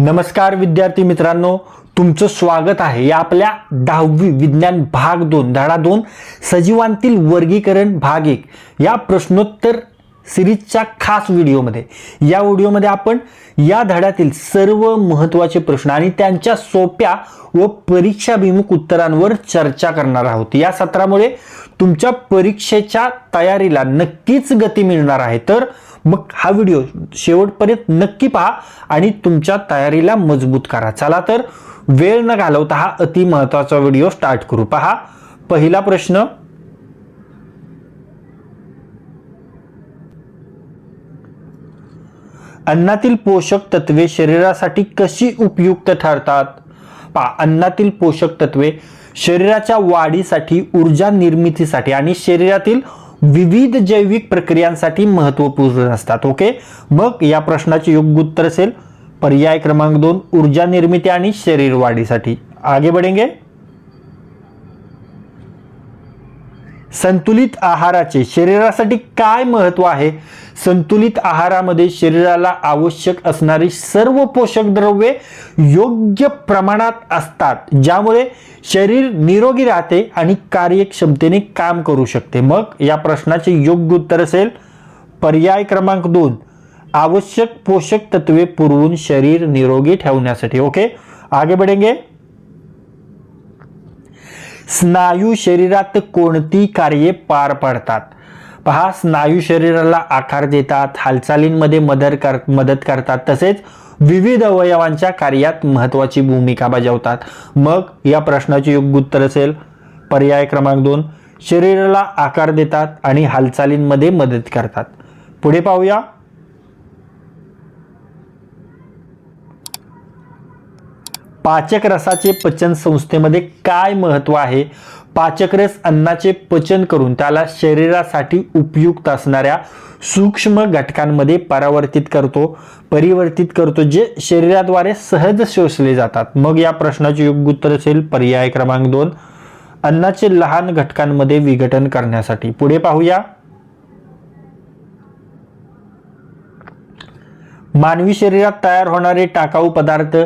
नमस्कार विद्यार्थी मित्रांनो तुमचं स्वागत आहे या आपल्या दहावी विज्ञान भाग दोन धडा दोन सजीवांतील वर्गीकरण भाग एक या प्रश्नोत्तर सिरीजच्या खास व्हिडिओमध्ये. या व्हिडिओमध्ये आपण या धड्यातील सर्व महत्त्वाचे प्रश्न आणि त्यांच्या सोप्या व परीक्षाभिमुख उत्तरांवर चर्चा करणार आहोत. या सत्रामुळे तुमच्या परीक्षेच्या तयारीला नक्कीच गती मिळणार आहे. तर मग हा व्हिडिओ शेवटपर्यंत नक्की पहा आणि तुमच्या तयारीला मजबूत करा. चला तर वेळ न घालवता हा अति महत्त्वाचा व्हिडिओ स्टार्ट करू. पहा पहिला प्रश्न. अन्नातील पोषक तत्वे शरीरासाठी कशी उपयुक्त ठरतात? पहा अन्नातील पोषक तत्वे शरीराच्या वाढीसाठी ऊर्जा निर्मितीसाठी आणि शरीरातील विविध जैविक प्रक्रियांसाठी महत्त्वपूर्ण असतात ओके? मग या प्रश्नाचे योग्य उत्तर असेल पर्याय क्रमांक दोन ऊर्जा निर्मिती आणि शरीर वाढीसाठी. आगे बढ़ेंगे. संतुलित आहाराचे शरीरासाठी काय महत्त्व आहे? संतुलित आहारामध्ये शरीराला आवश्यक असणारी सर्व पोषक द्रव्ये योग्य प्रमाणात असतात ज्यामुळे शरीर निरोगी राहते आणि कार्यक्षमतेने काम करू शकते. मग या प्रश्नाचे योग्य उत्तर असेल पर्याय क्रमांक दोन. आवश्यक पोषक तत्वे पुरवून शरीर निरोगी ठेवण्यासाठी. ओके? आगे बढ़ेंगे. स्नायू शरीरात कोणती कार्ये पार पाडतात? पहा स्नायू शरीराला आकार देतात हालचालींमध्ये मदत कर मदत करतात तसेच विविध अवयवांच्या कार्यात महत्वाची भूमिका बजावतात. मग या प्रश्नाचे योग्य उत्तर असेल. पर्याय क्रमांक दोन शरीराला आकार देतात आणि हालचालींमध्ये मदत करतात. पुढे पाहूया. पाचक रसाचे पचन संस्थेमध्ये काय महत्त्व आहे? पाचक रस अन्नाचे पचन करून त्याला शरीरासाठी उपयुक्त असणाऱ्या सूक्ष्म घटकांमध्ये परावर्तित करतो परिवर्तित करतो जे शरीराद्वारे सहज शोषले जातात. मग या प्रश्नाचे योग्य उत्तर असेल पर्याय क्रमांक दोन अन्नाचे लहान घटकांमध्ये विघटन करण्यासाठी. पुढे पाहूया. मानवी शरीरात तयार होणारे टाकाऊ पदार्थ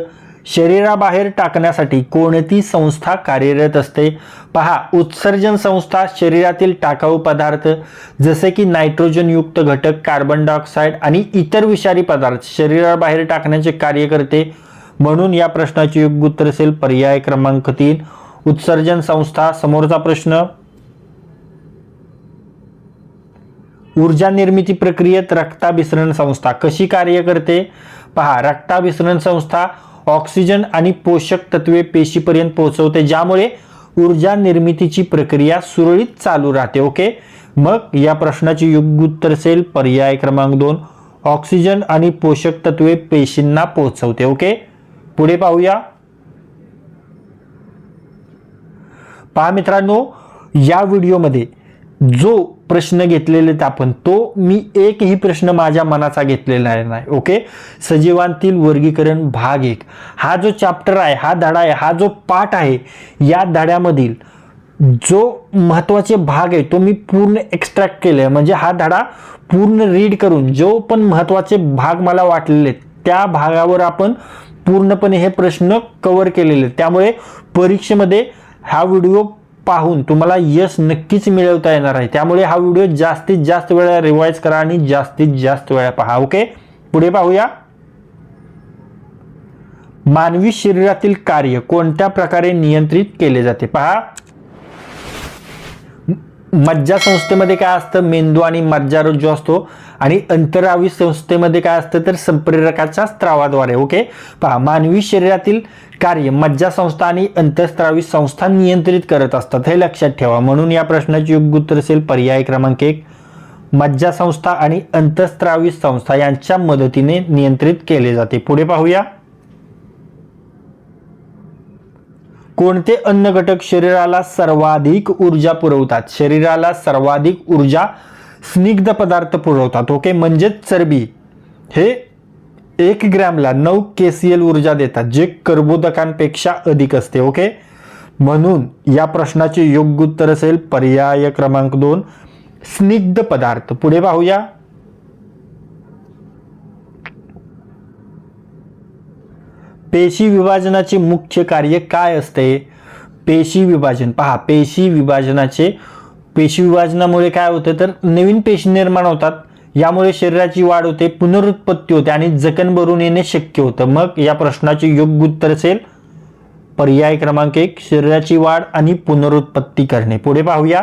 शरीराबाहेर टाकण्यासाठी कोणती संस्था कार्यरत असते? पहा उत्सर्जन संस्था शरीरातील टाकाऊ पदार्थ जसे की नायट्रोजनयुक्त घटक कार्बन डायऑक्साईड आणि इतर विषारी पदार्थ शरीराबाहेर टाकण्याचे कार्य करते. म्हणून या प्रश्नाचे योग्य उत्तर असेल पर्याय क्रमांक तीन. उत्सर्जन संस्था समोरचा प्रश्न. ऊर्जा निर्मिती प्रक्रियेत रक्ताभिसरण संस्था कशी कार्य करते? पहा रक्ताभिसरण संस्था ऑक्सिजन आणि पोषक तत्वे पेशीपर्यंत पोहोचवते ज्यामुळे ऊर्जा निर्मितीची प्रक्रिया सुरळीत चालू राहते ओके? मग या प्रश्नाचे योग्य उत्तर असेल पर्याय क्रमांक दोन ऑक्सिजन आणि पोषक तत्वे पेशींना पोहोचवते ओके? पुढे पाहूया. पहा मित्रांनो या व्हिडिओमध्ये जो प्रश्न घेतलेले आहेत आपण. तो मी एकही प्रश्न माझ्या मनाचा घेतलेला आहे नाही ओके सजीवांतील वर्गीकरण भाग एक. हा जो चॅप्टर आहे हा धडा आहे हा जो पाठ आहे या धड्यामधील जो महत्त्वाचे भाग आहे तो मी पूर्ण एक्स्ट्रॅक्ट केले म्हणजे हा धडा पूर्ण रीड करून जो पण महत्त्वाचे भाग मला वाटलेले आहेत, त्या भागावर आपण पूर्णपणे हे प्रश्न कवर केलेले आहेत. त्यामुळे परीक्षेमध्ये हा व्हिडिओ पाहून तुम्हाला यश नक्कीच मिळवता येणार आहे. त्यामुळे हा व्हिडिओ जास्तीत जास्त वेळा रिवाईज करा आणि जास्तीत जास्त वेळा पहा ओके पुढे पाहूया. मानवी शरीरातील कार्य कोणत्या प्रकारे नियंत्रित केले जाते? पहा. मज्जा संस्थेमध्ये काय असतं? मेंदू आणि मज्जारोज जो असतो आणि अंतरावी संस्थेमध्ये काय असतं तर संप्रेरकाच्या स्त्रावाद्वारे ओके पहा मानवी शरीरातील कार्य मज्जा संस्था आणि अंतस्त्रावी संस्था नियंत्रित करत असतात हे लक्षात ठेवा. म्हणून या प्रश्नाचे योग्य उत्तर असेल पर्याय क्रमांक एक. मज्जा संस्था आणि अंतस्त्रावी संस्था यांच्या मदतीने नियंत्रित केले जाते. पुढे पाहूया. कोणते अन्न घटक शरीराला सर्वाधिक ऊर्जा पुरवतात? शरीराला सर्वाधिक ऊर्जा स्निग्ध पदार्थ पुरवतात ओके म्हणजेच चरबी. हे एक ग्रॅमला नऊ के सी एल ऊर्जा देतात जे कर्बोदकांपेक्षा अधिक असते ओके म्हणून या प्रश्नाचे योग्य उत्तर असेल पर्याय क्रमांक दोन स्निग्ध पदार्थ. पुढे पाहूया. पेशी विभाजनाचे मुख्य कार्य काय असते? पेशी विभाजन. पहा पेशी विभाजनाचे पेशी विभाजनामुळे काय होतं तर नवीन पेशी निर्माण होतात. यामुळे शरीराची वाढ होते पुनरुत्पत्ती होते आणि जखन भरून येणे शक्य होतं. मग या प्रश्नाचे योग्य उत्तर असेल पर्याय क्रमांक एक शरीराची वाढ आणि पुनरुत्पत्ती करणे. पुढे पाहूया.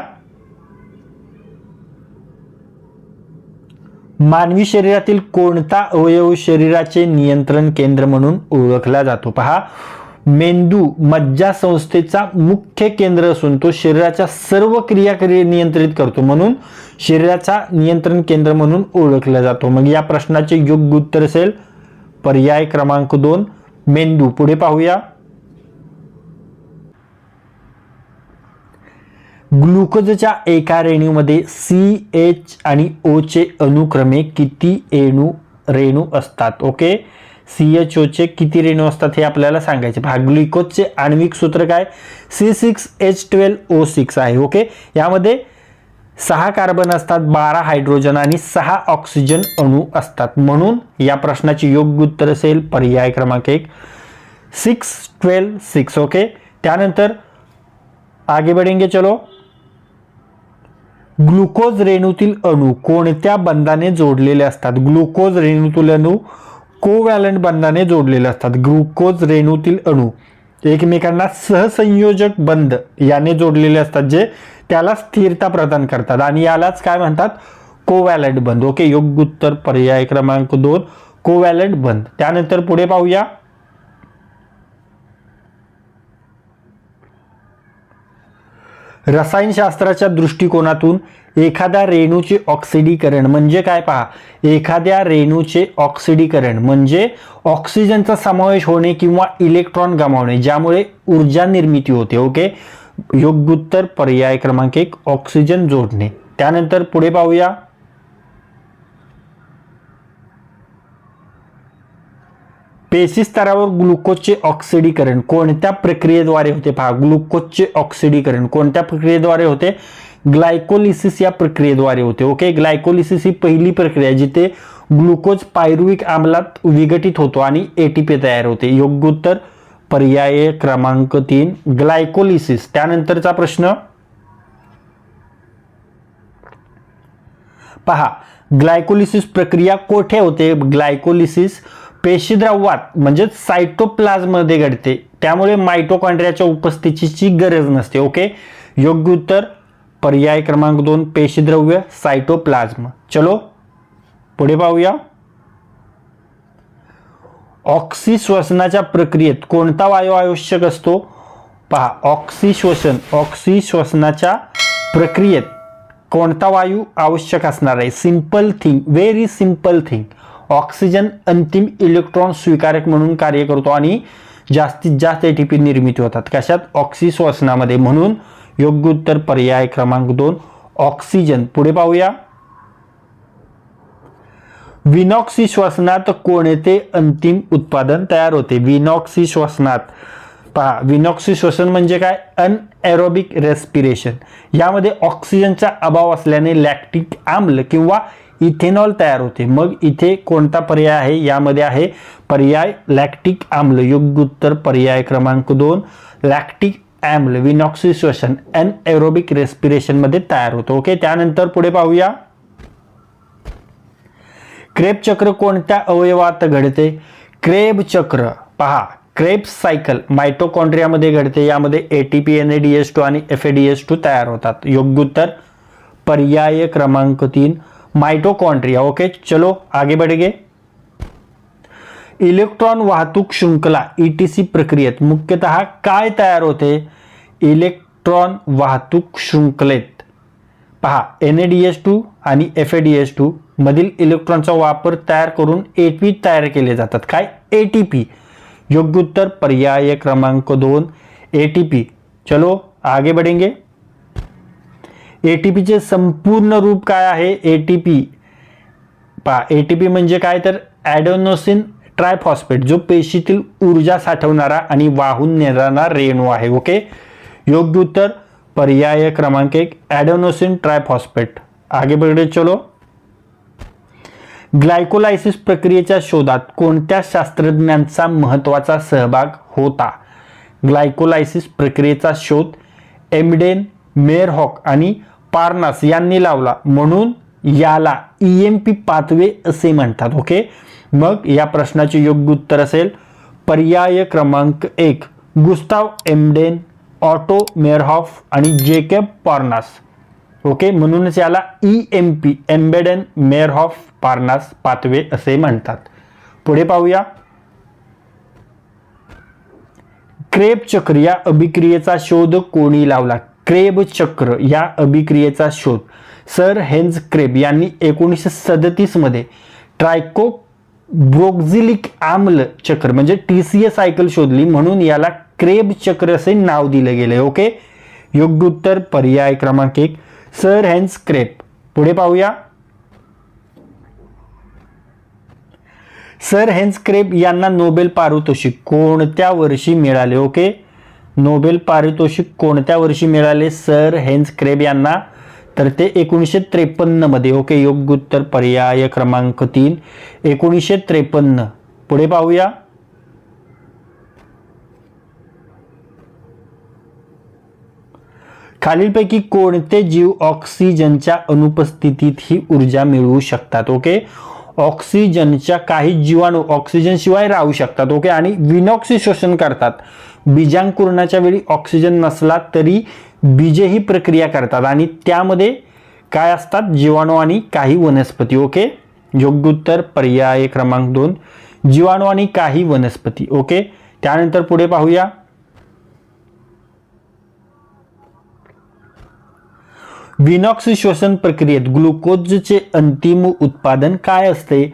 मानवी शरीरातील कोणता अवयव शरीराचे नियंत्रण केंद्र म्हणून ओळखला जातो? पहा. मेंदू मज्जा संस्थेचा मुख्य केंद्र असून तो शरीराच्या सर्व क्रिया नियंत्रित करतो म्हणून शरीराचा नियंत्रण केंद्र म्हणून ओळखला जातो. मग या प्रश्नाचे योग्य उत्तर असेल पर्याय क्रमांक दोन मेंदू. पुढे पाहूया. ग्लुकोजच्या एका रेणूमध्ये सी एच आणि ओ चे अनुक्रमे किती रेणू रेणू असतात? ओके? सी एच ओचे किती रेणू असतात हे आपल्याला सांगायचे. हा ग्लुकोजचे आण्विक सूत्र काय? C six H twelve O six आहे ओके यामध्ये सहा कार्बन असतात बारा हायड्रोजन आणि सहा ऑक्सिजन अणू असतात. म्हणून या प्रश्नाचे योग्य उत्तर असेल पर्याय क्रमांक एक. सिक्स ट्वेल्व सिक्स ओके त्यानंतर आगे बढ़ेंगे चलो. ग्लुकोज रेणूतील अणू कोणत्या बंधाने जोडलेले असतात? ग्लुकोज रेणूतील अणू कोवॅलंट बंधाने जोडलेले असतात. ग्लुकोज रेणूतील अणू. एकमेकांना सहसंयोजक बंध याने जोडलेले असतात जे त्याला स्थिरता प्रदान करतात. आणि यालाच काय म्हणतात? कोवॅलंट बंध. ओके योग्य उत्तर पर्याय क्रमांक दोन. कोवॅलंट बंध. त्यानंतर पुढे पाहूया. रसायनशास्त्राच्या दृष्टिकोनातून एखाद्या रेणूचे ऑक्सिडीकरण म्हणजे काय पहा? एखाद्या रेणूचे ऑक्सिडीकरण म्हणजे ऑक्सिजनचा समावेश होणे किंवा इलेक्ट्रॉन गमावणे ज्यामुळे ऊर्जा निर्मिती होते ओके? योग्य उत्तर पर्याय क्रमांक एक ऑक्सिजन जोडणे. त्यानंतर पुढे पाहूया. पेशी स्तरावर ग्लुकोजचे ऑक्सिडीकरण कोणत्या प्रक्रियेद्वारे होते? पहा ग्लुकोजचे ऑक्सिडीकरण कोणत्या प्रक्रियेद्वारे होते? ग्लायकोलिसिस या प्रक्रियेद्वारे होते ओके? ग्लायकोलिसिस ही पहिली प्रक्रिया जिथे ग्लुकोज पायरुविक आम्लात विघटित होतो आणि एटीपी तयार होते. योग्य उत्तर पर्याय क्रमांक तीन ग्लायकोलिसिस. त्यानंतरचा प्रश्न पहा ग्लायकोलिसिस प्रक्रिया कोठे होते? ग्लायकोलिसिस पेशीद्रव्यात म्हणजेच सायटोप्लाझमध्ये घडते. त्यामुळे मायटोकॉन्ड्रियाच्या उपस्थितीची गरज नसते ओके योग्य उत्तर पर्याय क्रमांक दोन पेशीद्रव्य सायटोप्लाझ्म चलो पुढे पाहूया. ऑक्सिश्वसनाच्या प्रक्रियेत कोणता वायू आवश्यक असतो? पहा ऑक्सिश्वसन ऑक्सिश्वसनाच्या प्रक्रियेत कोणता वायू आवश्यक असणार आहे? Simple thing very simple thing oxygen अंतिम इलेक्ट्रॉन स्वीकारक म्हणून कार्य करतो आणि जास्तीत जास्त एटीपी निर्मिती होतात. कशात? ऑक्सिश्वसनामध्ये म्हणून योग्य उत्तर पर्याय क्रमांक दोन ऑक्सिजन. पुढे पाहूया. विनॉक्सी श्वसनात कोणते अंतिम उत्पादन तयार होते? विनॉक्सी श्वसनात पहा. विनॉक्सी श्वसन म्हणजे काय? Anaerobic respiration. यामध्ये ऑक्सिजनचा अभाव असल्याने लॅक्टिक आम्ल किंवा इथेनॉल तयार होते. मग इथे कोणता पर्याय आहे? यामध्ये आहे पर्याय लॅक्टिक आम्ल योग्य उत्तर पर्याय क्रमांक दोन लॅक्टिक ॲम्ल विनॉक्सी एन एरोबिक रेस्पिरेशनमध्ये तयार होतो. ओके त्यानंतर पुढे पाहूया. क्रेब चक्र कोणत्या अवयवात घडते? क्रेब चक्र पहा क्रेब सायकल मायटोकॉन्ड्रियामध्ये घडते. यामध्ये A T P N A D S two आणि एफ डी एस टू तयार होतात. योग्य उत्तर पर्याय क्रमांक तीन माइटोकॉन्ड्रिया ओके? चलो आगे बढ़ेंगे। इलेक्ट्रॉन वाहतूक श्रृंखला ईटीसी प्रक्रियेत मुख्यतः काय तयार होते? इलेक्ट्रॉन वाहतूक शृंखलेत पहा N A D S two आणि F A D S two मधील इलेक्ट्रॉनचा वापर तयार करून एटीपी तयार केले जातात. काय? ए टी पी योग्य उत्तर पर्याय क्रमांक दोन ए टी पी चलो आगे बढ़ेंगे. एटीपीचे संपूर्ण रूप काय आहे? एटीपी पहा एटीपी म्हणजे काय? तर ॲडोनोसिन ट्रायफॉस्फेट जो पेशीतील ऊर्जा साठवणारा आणि वाहून नेणारा रेणू आहे ओके योग्य उत्तर पर्याय क्रमांक एक ॲडोनोसिन ट्रायफॉस्फेट आगे बघडे चलो. ग्लायकोलायसिस प्रक्रियेच्या शोधात कोणत्या शास्त्रज्ञांचा महत्त्वाचा सहभाग होता? ग्लायकोलायसिस प्रक्रियेचा शोध एमडेन मेअरहॉक आणि पारनास यांनी लावला. म्हणून याला ई एम पी पाथवे असे म्हणतात. ओके? मग या प्रश्नाचे योग्य उत्तर असेल. पर्याय क्रमांक एक गुस्ताव एमडेन ऑटो मेअरहॉफ आणि जेकेब पार्नास. ओके? म्हणूनच याला E M P Embden Meyerhof Parnas pathway असे म्हणतात. पुढे पाहूया. क्रेप चक्र या अभिक्रियेचा शोध कोणी लावला? क्रेब चक्र या अभिक्रियेचा शोध. सर हेन्झ क्रेब यांनी एकोणीसशे सदतीसमध्ये ट्रायको ब्रोक्झिलिक आम्ल चक्र म्हणजे टी सी ए सायकल शोधली म्हणून याला क्रेब चक्र असे नाव दिले गेले. ओके? योग्य उत्तर पर्याय क्रमांक एक. सर हेन्स क्रेप पुढे पाहूया. सर हेन्स क्रेप यांना नोबेल पारितोषिक कोणत्या वर्षी मिळाले? ओके? नोबेल पारितोषिक कोणत्या वर्षी मिळाले सर हेन्स क्रेब यांना? तर ते एकोणीसशे त्रेपन्नमध्ये. ओके योग्य उत्तर पर्याय क्रमांक तीन. एकोणीसशे त्रेपन्न. पुढे पाहूया. खालीलपैकी कोणते जीव ऑक्सिजनच्या अनुपस्थितीत ही ऊर्जा मिळवू शकतात? ओके ऑक्सिजनच्या काही जीवाणू ऑक्सिजन शिवाय राहू शकतात. ओके आणि विनॉक्सी शोषण करतात. बीजांकुरणाच्या वेळी ऑक्सिजन नसला तरी बीजे ही प्रक्रिया करतात. आणि त्यामध्ये काय असतात? जीवाणू आणि काही वनस्पती. ओके योग्य उत्तर पर्याय क्रमांक दोन. जीवाणू आणि काही वनस्पती. ओके त्यानंतर पुढे पाहूया. विनॉक्स श्वसन प्रक्रियेत ग्लुकोजचे अंतिम उत्पादन काय असते?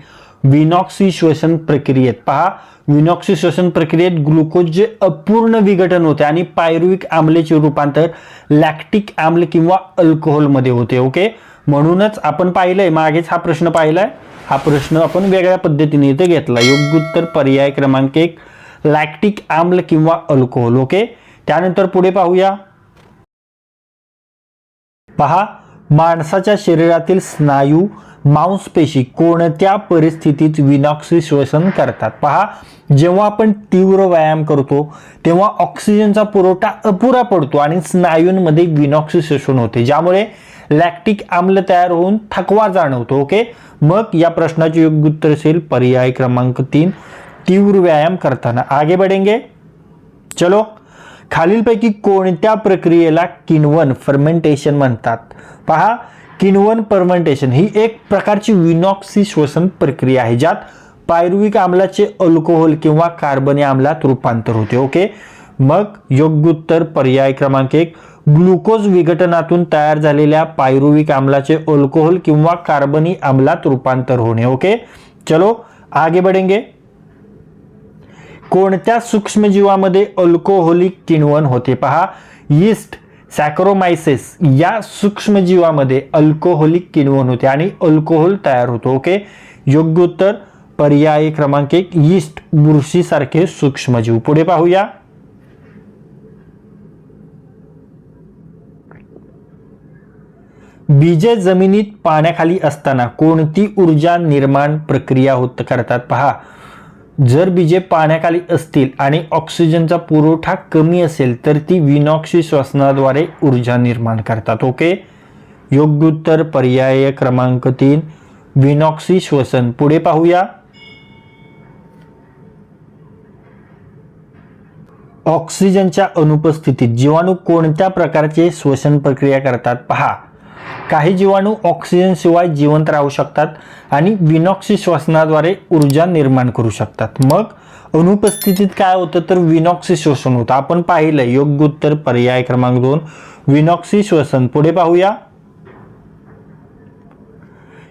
विनॉक्सी श्वसन प्रक्रियेत. पहा विनॉक्सी श्वसन प्रक्रियेत ग्लुकोजचे अपूर्ण विघटन होते आणि पायरुविक आम्लेचे रूपांतर लॅक्टिक आम्ल किंवा अल्कोहोलमध्ये होते ओके? म्हणूनच आपण पाहिलंय मागेच हा प्रश्न पाहिलाय. हा प्रश्न आपण वेगळ्या पद्धतीने इथे घेतला. योग्य उत्तर पर्याय क्रमांक एक लॅक्टिक आम्ल किंवा अल्कोहोल ओके? त्यानंतर पुढे पाहूया. पहा माणसाच्या शरीरातील स्नायू मांसपेशी कोणत्या परिस्थितीत विनॉक्सी श्वसन करतात. पहा जेव्हा आपण तीव्र व्यायाम करतो तेव्हा ऑक्सिजनचा पुरवठा अपुरा पडतो आणि स्नायूंमध्ये विनॉक्सी श्वसन होते ज्यामुळे लॅक्टिक आम्ल तयार होऊन थकवा जाणवतो ओके? मग या प्रश्नाचे योग्य उत्तर असेल पर्याय क्रमांक तीन तीव्र व्यायाम करताना. आगे बढ़ेंगे. चलो. खालीलपैकी कोणत्या प्रक्रियेला किणवन फर्मेंटेशन म्हणतात? पहा किण्वन परमेंटेशन ही एक प्रकारची विनॉक्सी श्वसन प्रक्रिया आहे ज्यात पायरुविक आम्लाचे अल्कोहोल किंवा कार्बनी आम्लात रूपांतर होते ओके? मग योग्य उत्तर पर्याय क्रमांक एक ग्लुकोज विघटनातून तयार झालेल्या पायरुविक आम्लाचे अल्कोहोल किंवा कार्बनी आम्लात रूपांतर होणे ओके? चलो आगे बढ़ेंगे. कोणत्या सूक्ष्मजीवामध्ये अल्कोहोलिक किण्वन होते? पहा यीस्ट सॅक्रोमायसेस या सूक्ष्मजीवामध्ये अल्कोहोलिक किण्वन होते आणि अल्कोहोल तयार होतो ओके? योग्य उत्तर पर्याय क्रमांक एक यीस्ट बुरशीसारखे सूक्ष्मजीव. पुढे पाहूया. बीजे जमिनीत पाण्याखाली असताना कोणती ऊर्जा निर्माण प्रक्रिया होत करतात? पहा. जर बीजे पाण्याखाली असतील आणि ऑक्सिजनचा पुरवठा कमी असेल तर ती विनॉक्सी श्वसनाद्वारे ऊर्जा निर्माण करतात ओके? योग्य उत्तर पर्याय क्रमांक तीन विनॉक्सी श्वसन. पुढे पाहूया. ऑक्सिजनच्या अनुपस्थितीत जीवाणू कोणत्या प्रकारचे श्वसन प्रक्रिया करतात? पहा. काही जीवाणू ऑक्सिजन शिवाय जिवंत राहू शकतात आणि विनॉक्सी श्वसनाद्वारे ऊर्जा निर्माण करू शकतात. मग अनुपस्थितीत काय होतं तर विनॉक्सी श्वसन होतं. आपण पाहिलं योग्य उत्तर पर्याय क्रमांक दोन विनॉक्सी श्वसन. पुढे पाहूया.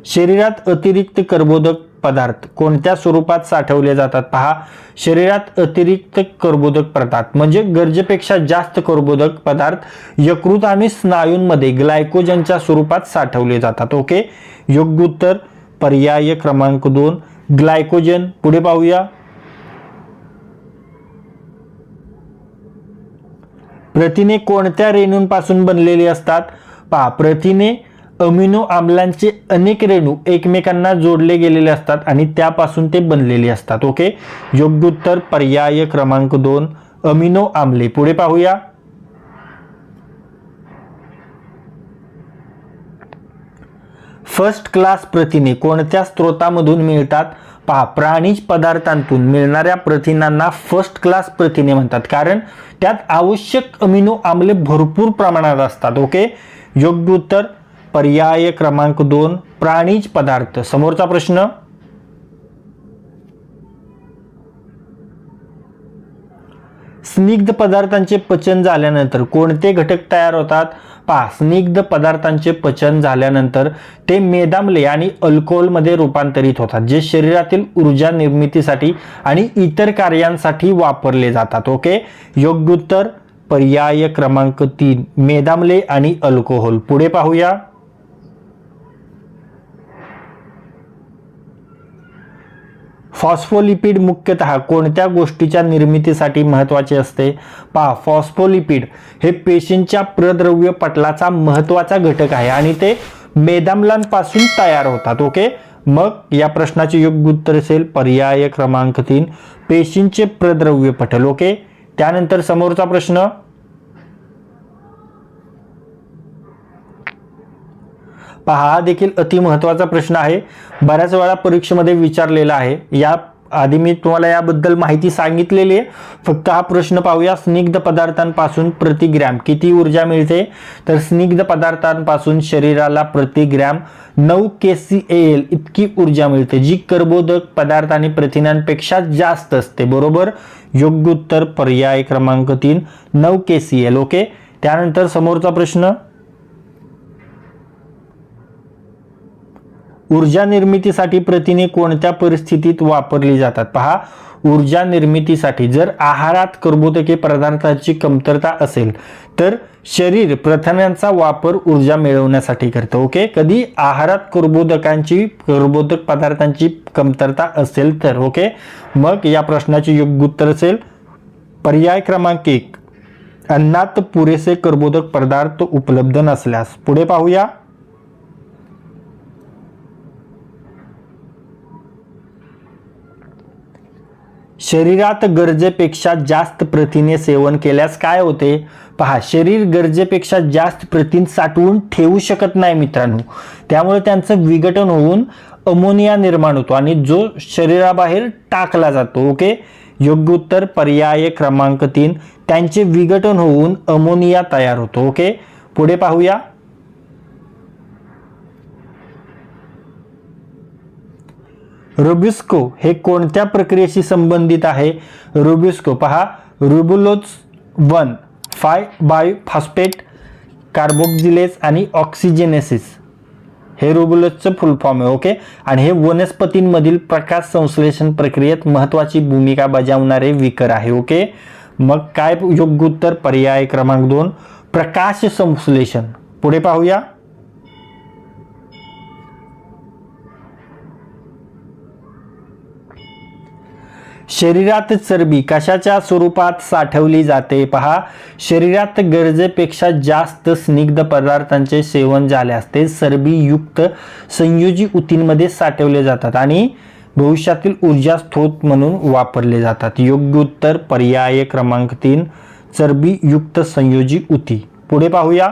शरीरात अतिरिक्त कर्बोदक पदार्थ कोणत्या स्वरूपात साठवले जातात पहा. शरीरात अतिरिक्त कर्बोदक पदार्थ म्हणजे गरजेपेक्षा जास्त कर्बोदक पदार्थ यकृत आणि स्नायूंमध्ये ग्लायकोजनच्या स्वरूपात साठवले जातात. ओके? योग्य उत्तर पर्याय क्रमांक दोन. ग्लायकोजन. पुढे पाहूया. प्रथिने कोणत्या रेणूंपासून बनलेली असतात? पहा प्रथिने अमिनो आम्लांचे अनेक रेणू एकमेकांना जोडले गेलेले असतात आणि त्यापासून ते बनलेले असतात. ओके? योग्य उत्तर पर्याय क्रमांक दोन अमिनो आम्ले. पुढे पाहूया. फर्स्ट क्लास प्रथिने कोणत्या स्त्रोतामधून मिळतात? पहा प्राणीज पदार्थांतून मिळणाऱ्या प्रथिनांना फर्स्ट क्लास प्रथिने म्हणतात. कारण त्यात आवश्यक अमिनो आम्ले भरपूर प्रमाणात असतात. ओके? योग्य उत्तर पर्याय क्रमांक दोन प्राणीज पदार्थ. समोरचा प्रश्न? स्निग्ध पदार्थांचे पचन झाल्यानंतर कोणते घटक तयार होतात? पहा स्निग्ध पदार्थांचे पचन झाल्यानंतर ते मेदामले आणि अल्कोहोलमध्ये रूपांतरित होतात जे शरीरातील ऊर्जा निर्मितीसाठी आणि इतर कार्यांसाठी वापरले जातात. ओके? योग्य उत्तर पर्याय क्रमांक तीन मेदामले आणि अल्कोहोल. पुढे पाहूया. फॉस्फोलिपिड मुख्यतः कोणत्या गोष्टीच्या निर्मितीसाठी महत्त्वाचे असते? पहा फॉस्फोलिपिड हे पेशींच्या प्रद्रव्य पटलाचा महत्त्वाचा घटक आहे आणि ते मेदामलांपासून तयार होतात ओके? मग या प्रश्नाचे योग्य उत्तर असेल पर्याय क्रमांक तीन पेशींचे प्रद्रव्य पटल ओके? त्यानंतर समोरचा प्रश्न पहा हा देखील अतिमहत्वाचा प्रश्न आहे. बऱ्याच वेळा परीक्षेमध्ये विचारलेला आहे. या आधी मी तुम्हाला याबद्दल माहिती सांगितलेली आहे. फक्त हा प्रश्न पाहूया. स्निग्ध पदार्थांपासून प्रतिग्रॅम. किती ऊर्जा मिळते? तर स्निग्ध पदार्थांपासून शरीराला प्रति ग्रॅम नऊ के सी एल इतकी ऊर्जा मिळते जी कर्बोदक पदार्थ आणि प्रथिनांपेक्षा जास्त असते. बरोबर? योग्य उत्तर पर्याय क्रमांक तीन नऊ के सी एल ओके? त्यानंतर समोरचा प्रश्न. ऊर्जा निर्मितीसाठी प्रथिने कोणत्या परिस्थितीत वापरली जातात? पहा ऊर्जा निर्मितीसाठी जर आहारात कर्बोदके पदार्थाची कमतरता असेल तर शरीर प्रथिनांचा वापर ऊर्जा मिळवण्यासाठी करतं ओके? कधी आहारात कर्बोदकांची कर्बोदक पदार्थांची कमतरता असेल तर ओके? मग या प्रश्नाचे योग्य उत्तर असेल पर्याय क्रमांक एक अन्नात पुरेसे कर्बोदक पदार्थ उपलब्ध नसल्यास. पुढे पाहूया. शरीरात गरजेपेक्षा जास्त प्रथिने सेवन केल्यास काय होते? पहा शरीर गरजेपेक्षा जास्त प्रथिन साठवून ठेवू शकत नाही मित्रांनो. त्यामुळे त्यांचं विघटन होऊन अमोनिया निर्माण होतो आणि जो शरीराबाहेर टाकला जातो ओके? योग्य उत्तर पर्याय क्रमांक तीन. त्यांचे विघटन होऊन अमोनिया तयार होतो ओके? पुढे पाहूया. रुबिस्को हे कोणत्या प्रक्रियेशी संबंधित आहे? रुबिस्को पहा. Ribulose one five bisphosphate carboxylase आणि ऑक्सिजेनेसिस. हे रुबुलोजचं फुल फॉर्म आहे ओके? आणि हे वनस्पतींमधील प्रकाश संश्लेषण प्रक्रियेत महत्त्वाची भूमिका बजावणारे विकर आहे ओके? मग काय योग्य उत्तर? पर्याय क्रमांक दोन प्रकाश संश्लेषण. पुढे पाहूया. शरीरात चरबी कशाच्या स्वरूपात साठवली जाते पहा? शरीरात गरजेपेक्षा जास्त स्निग्ध पदार्थांचे सेवन झाल्यास ते चरबीयुक्त संयोजी उतींमध्ये साठवले जातात आणि भविष्यातील ऊर्जा स्रोत म्हणून वापरले जातात. योग्य उत्तर पर्याय क्रमांक तीन चरबीयुक्त संयोजी उती पुढे पाहूया.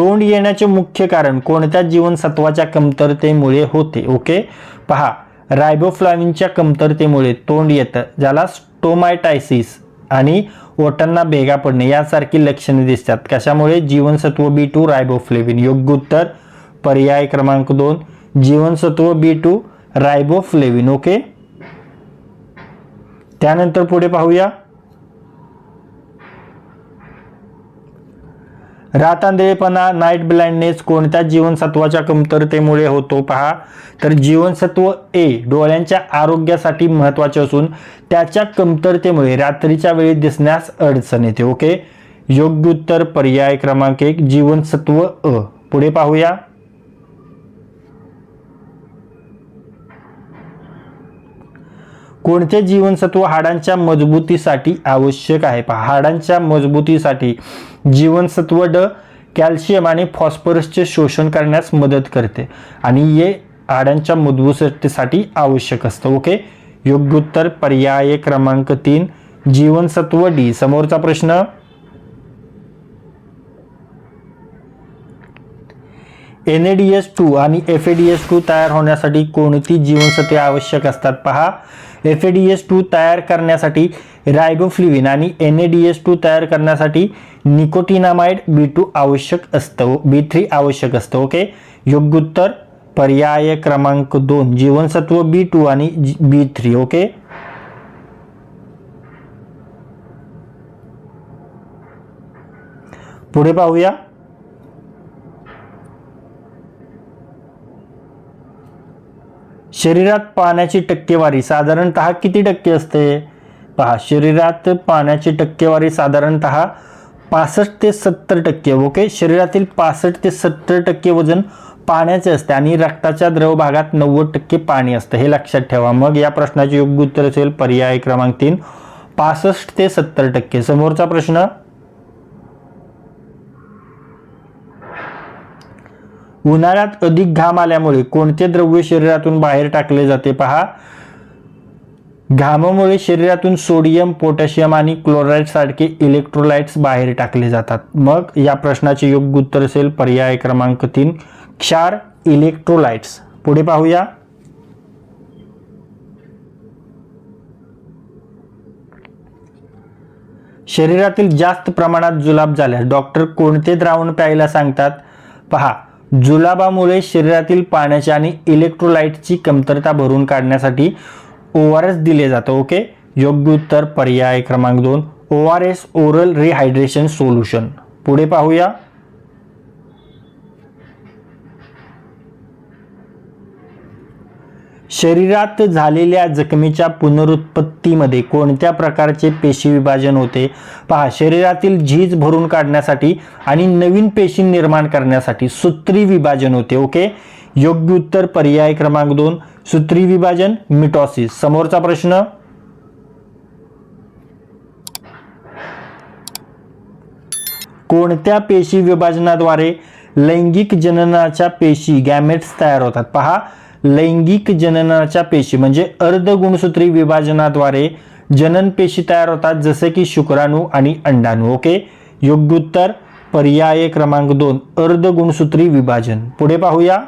तोंड येण्याचे मुख्य कारण कोणत्या जीवनसत्वाच्या कमतरतेमुळे होते? ओके? पहा. रायबोफ्लाविनच्या कमतरतेमुळे तोंड येतं ज्याला स्टोमायटायसिस आणि ओटांना भेगा पडणे यासारखी लक्षणे दिसतात. कशामुळे? जीवनसत्व बी टू रायबोफ्लेविन. योग्य उत्तर पर्याय क्रमांक दोन. जीवनसत्व बी टू रायबोफ्लेविन. ओके? त्यानंतर पुढे पाहूया. रातांधळेपणा नाईट ब्लाइंडनेस कोणत्या जीवनसत्वाच्या कमतरतेमुळे होतो पहा. तर जीवनसत्व ए डोळ्यांच्या आरोग्यासाठी महत्त्वाचे असून त्याच्या कमतरतेमुळे रात्रीच्या वेळी दिसण्यास अडचण येते ओके योग्य उत्तर पर्याय क्रमांक एक जीवनसत्व अ. पुढे पाहूया. कोणते जीवनसत्व हाडांच्या मजबूतीसाठी आवश्यक आहे? पहा हाडांच्या मजबूतीसाठी जीवनसत्व ड कॅल्शियम आणि फॉस्फरसचे शोषण करण्यास मदत करते आणि हे हाडांच्या मजबूतीसाठी आवश्यक असतं. ओके? योग्य उत्तर पर्याय क्रमांक तीन जीवनसत्व डी. समोरचा प्रश्न. N A D S two आणि F A D S two तयार होण्यासाठी कोणती जीवनसत्वे आवश्यक असतात? पहा F A D S two तयार करण्यासाठी रायगोफ्लिविन आणि N A D S two तयार करण्यासाठी निकोटिनामाइड बी टू आवश्यक असतं हो, बी थ्री आवश्यक असतं ओके? योग्य उत्तर पर्याय क्रमांक दोन जीवनसत्व बी टू आणि बी थ्री ओके? पुढे पाहूया. शरीरात पाण्याची टक्केवारी साधारणत किती टक्के असते? पहा शरीरात पाण्याची टक्केवारी साधारणत पासष्ट ते सत्तर टक्के ओके? शरीरातील पासष्ट ते सत्तर टक्के वजन पाण्याचे असते आणि रक्ताच्या द्रव भागात नव्वद टक्के पाणी असतं. हे लक्षात ठेवा. मग या प्रश्नाचे योग्य उत्तर असेल पर्याय क्रमांक तीन. पासष्ट ते सत्तर टक्के. समोरचा प्रश्न उन्हाळ्यात अधिक घाम आल्यामुळे कोणते द्रव्य शरीरातून बाहेर टाकले जाते पहा? घामामुळे शरीरातून सोडियम पोटॅशियम आणि क्लोराईड सारखे इलेक्ट्रोलाइट्स बाहेर टाकले जातात. मग या प्रश्नाचे योग्य उत्तर असेल पर्याय क्रमांक तीन क्षार इलेक्ट्रोलाइट्स. पुढे पाहूया. शरीरातील जास्त प्रमाणात जुलाब झाल्यास डॉक्टर कोणते द्रावण प्यायला सांगतात? पहा जुलाबामुळे शरीरातील पाण्याची आणि इलेक्ट्रोलाइटची कमतरता भरून काढण्यासाठी ओ आर एस दिले जातं ओके? योग्य उत्तर पर्याय क्रमांक दोन O R S oral rehydration solution पुढे पाहूया. शरीरात झालेल्या जखमीच्या पुनरुत्पत्तीमध्ये कोणत्या प्रकारचे पेशी विभाजन होते? पहा शरीरातील झीज भरून काढण्यासाठी आणि नवीन पेशी निर्माण करण्यासाठी सूत्री विभाजन होते ओके? योग्य उत्तर पर्याय क्रमांक दोन सूत्री विभाजन मिटॉसिस. समोरचा प्रश्न. कोणत्या पेशी विभाजनाद्वारे लैंगिक जननाच्या पेशी गॅमेट्स तयार होतात? पहा लैंगिक जननाच्या पेशी म्हणजे अर्धगुणसूत्री विभाजनाद्वारे जनन पेशी तयार होतात जसे की शुक्राणू आणि अंडाणू. ओके? योग्य उत्तर पर्याय क्रमांक दोन अर्धगुणसूत्री विभाजन. पुढे पाहूया.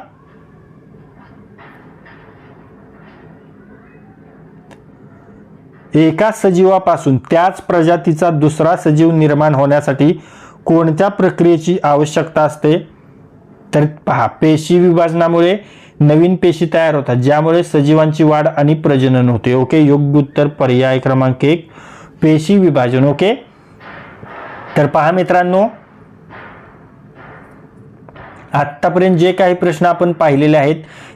एका सजीवापासून त्याच प्रजातीचा दुसरा सजीव निर्माण होण्यासाठी कोणत्या प्रक्रियेची आवश्यकता असते? तर पहा पेशी विभाजनामुळे नवीन पेशी तयार होतात ज्यामुळे सजीवांची वाढ आणि प्रजनन होते. ओके? योग्य उत्तर पर्याय क्रमांक एक पेशी विभाजन. ओके? तर पहा मित्रांनो आत्तापर्यंत जे काही प्रश्न आपण पाहिलेले आहेत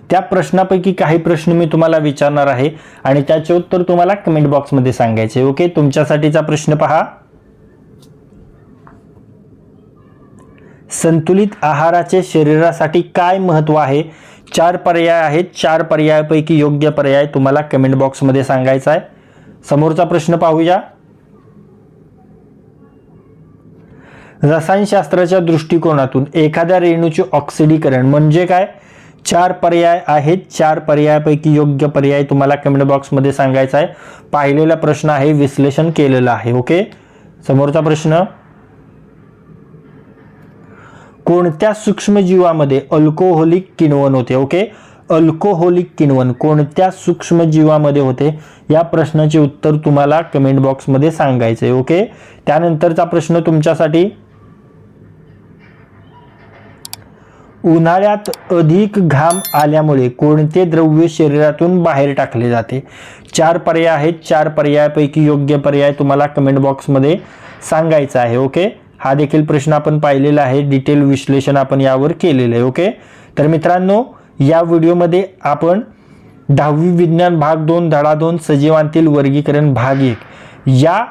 त्या प्रश्नापैकी काही प्रश्न मी तुम्हाला विचारणार आहे आणि त्याचे उत्तर तुम्हाला कमेंट बॉक्समध्ये सांगायचे ओके? तुमच्यासाठीचा प्रश्न पहा. संतुलित आहाराचे शरीरासाठी काय महत्त्व आहे? चार पर्याय आहेत. चार पर्यायापैकी योग्य पर्याय तुम्हाला कमेंट बॉक्समध्ये सांगायचा आहे. समोरचा प्रश्न पाहूया. रसायनशास्त्राच्या दृष्टिकोनातून एखाद्या रेणूचे ऑक्सिडीकरण म्हणजे काय? चार पर्याय आहेत. चार पर्यायापैकी योग्य पर्याय तुम्हाला कमेंट बॉक्समध्ये सांगायचा आहे. पाहिलेला प्रश्न आहे विश्लेषण केलेलं आहे. ओके समोरचा प्रश्न. कोणत्या सूक्ष्मजीवामध्ये अल्कोहोलिक किण्वन होते ओके अल्कोहोलिक किण्वन कोणत्या सूक्ष्मजीवामध्ये होते? या प्रश्नाचे उत्तर तुम्हाला कमेंट बॉक्समध्ये सांगायचं आहे ओके त्यानंतरचा प्रश्न तुमच्यासाठी. उन्हाळ्यात अधिक घाम आल्यामुळे कोणते द्रव्य शरीरातून बाहेर टाकले जाते? चार पर्याय आहेत. चार पर्यायापैकी योग्य पर्याय तुम्हाला कमेंट बॉक्समध्ये सांगायचा आहे ओके हा देखील प्रश्न आपण पाहिलेला आहे. डिटेल विश्लेषण आपण यावर केलेलं आहे ओके तर मित्रांनो या व्हिडिओमध्ये आपण दहावी विज्ञान भाग दोन धडा दोन सजीवांतील वर्गीकरण भाग एक या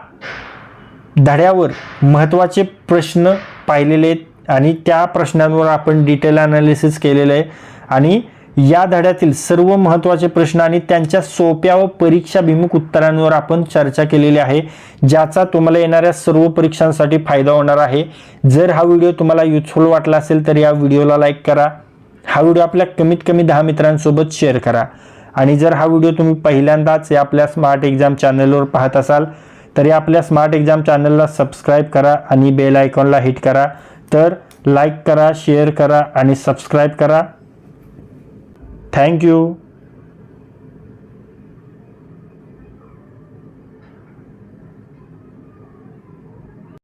धड्यावर महत्त्वाचे प्रश्न पाहिलेले आहेत आणि त्या प्रश्नांवर आपण डिटेल अनालिसिस केलेलं आहे. आणि या धड्यातील सर्व महत्त्वाचे प्रश्न आणि त्यांच्या सोप्या व परीक्षाभिमुख उत्तरांवर आपण चर्चा केलेली आहे ज्याचा तुम्हाला येणाऱ्या सर्व परीक्षांसाठी फायदा होणार आहे. जर हा व्हिडिओ तुम्हाला युजफुल वाटला असेल तर या व्हिडिओला लाईक करा. हा व्हिडिओ आपल्या कमीत कमी दहा मित्रांसोबत शेअर करा. आणि जर हा व्हिडिओ तुम्ही पहिल्यांदाच या आपल्या स्मार्ट एक्झाम चॅनलवर पाहत असाल तर या आपल्या स्मार्ट एक्झाम चॅनलला सबस्क्राईब करा आणि बेल आयकॉनला हिट करा. तर लाईक करा शेअर करा आणि सबस्क्राईब करा. Thank you.